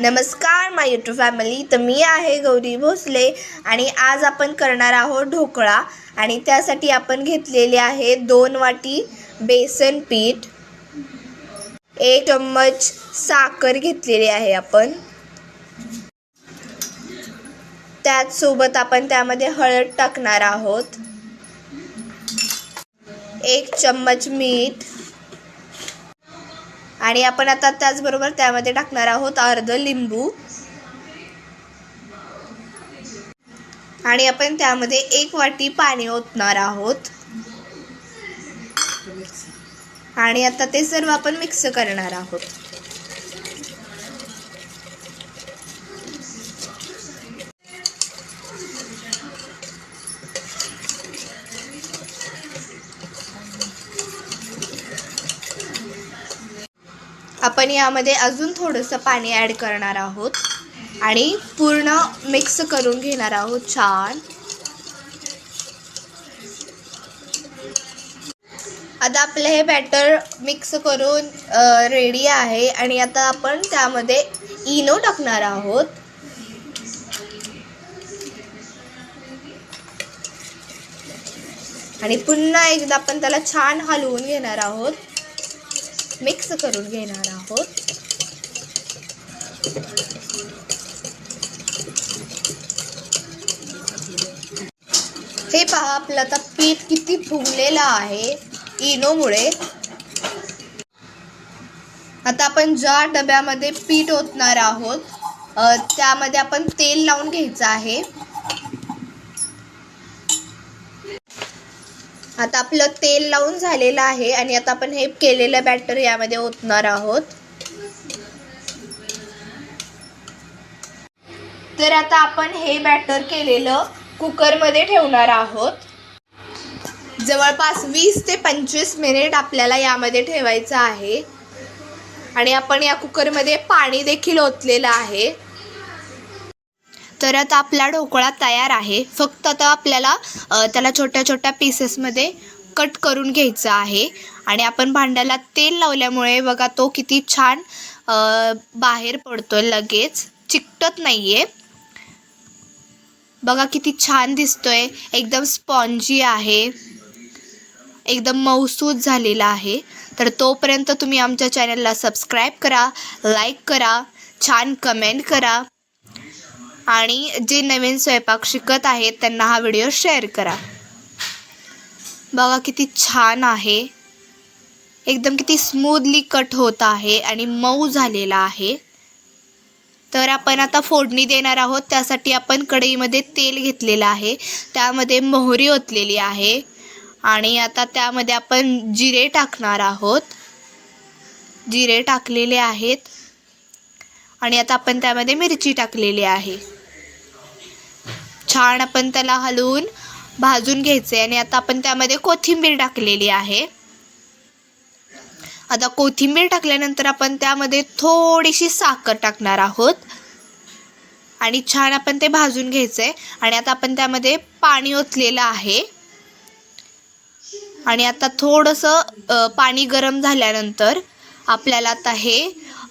नमस्कार माय YouTube family तर मी आहे गौरी भोसले आणि आज आपण करणार आहोत ढोकळा. आणि त्यासाठी आपण घेतलेले आहे दोन वाटी बेसन पीठ. एक चम्मच साखर घेतलेली आहे आपण. त्याचसोबत आपण त्यामध्ये हळद टाकणार आहोत. एक चम्मच मीठ. आणि आपण आता त्याचबरोबर त्यामध्ये टाकणार आहोत अर्ध लिंबू. आणि आपण त्यामध्ये एक वाटी पाणी ओतणार आहोत. आणि आता ते सर्व आपण मिक्स करणार आहोत. आपण यामध्ये अजून थोडंसं पाणी ॲड करणार आहोत. आणि पूर्ण मिक्स करून घेणार आहोत छान. आता आपलं हे बॅटर मिक्स करून रेडी आहे. आणि आता आपण त्यामध्ये इनो टाकणार आहोत. आणि पुन्हा एकदा आपण त्याला छान हलवून घेणार आहोत. मिक्स करून घेणार आहोत. हे पहा आपलं आता पीठ किती फुगलेलं आहे इनोमुळे. आता आपण ज्या डब्यामध्ये पीठ ओतणार आहोत त्यामध्ये आपण तेल लावून घ्यायचं आहे. आता आपलं तेल लावून झालेलं आहे आणि आता आपण हे केलेलं बॅटर यामध्ये ओतणार आहोत. तर आता आपण हे बॅटर केलेलं कुकरमध्ये ठेवणार आहोत. जवळपास वीस ते पंचवीस मिनिट आपल्याला यामध्ये ठेवायचं आहे. आणि आपण या कुकरमध्ये पाणी देखील ओतलेलं आहे. तर आता आपला ढोकळा तयार आहे. फक्त आता आपल्याला त्याला छोट्या छोट्या पीसेसमध्ये कट करून घ्यायचं आहे. आणि आपण भांड्याला तेल लावल्यामुळे बघा तो किती छान बाहेर पडतो आहे लगेच. चिकटत नाही आहे बघा किती छान दिसतोय. एकदम स्पॉन्जी आहे. एकदम मऊसूद झालेला आहे. तर तोपर्यंत तुम्ही आमच्या चॅनलला सबस्क्राईब करा लाईक करा छान कमेंट करा. आणि जे नवीन स्वयंपाक शिकत आहेत त्यांना हा व्हिडिओ शेअर करा. बघा किती छान आहे. एकदम किती स्मूदली कट होत आहे आणि मऊ झालेला आहे. तर आपण आता फोडणी देणार आहोत. त्यासाठी आपण कढईमध्ये तेल घेतलेलं आहे. त्यामध्ये मोहरी ओतलेली आहे. आणि आता त्यामध्ये आपण जिरे टाकणार आहोत. जिरे टाकलेले आहेत. आणि आता आपण त्यामध्ये मिरची टाकलेली आहे. छान आपण त्याला हलवून भाजून घ्यायचे आणि आता आपण त्यामध्ये कोथिंबीर टाकलेली आहे. आता कोथिंबीर टाकल्यानंतर आपण त्यामध्ये थोडीशी साखर टाकणार आहोत. आणि छान आपण ते भाजून घ्यायचं आहे आणि आता आपण त्यामध्ये पाणी ओतलेलं आहे. आणि आता थोडंसं पाणी गरम झाल्यानंतर आपल्याला आता हे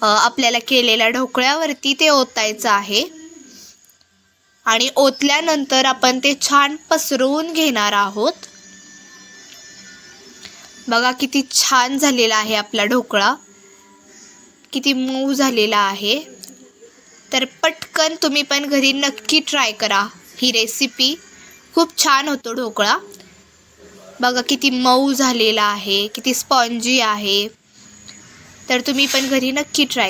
आपल्याला केलेल्या ढोकळ्यावरती ते ओतायचं आहे. आणि ओतल्यानंतर आपण ते छान पसरवून घेणार आहोत. बघा किती छान झालेला आहे आपला ढोकळा. किती मऊ झालेला आहे. तर पटकन तुम्ही पण घरी नक्की ट्राय करा ही रेसिपी खूप छान होतो ढोकळा. बघा किती मऊ झालेला आहे किती स्पॉन्जी आहे. तर तुम्ही पण घरी नक्की ट्राय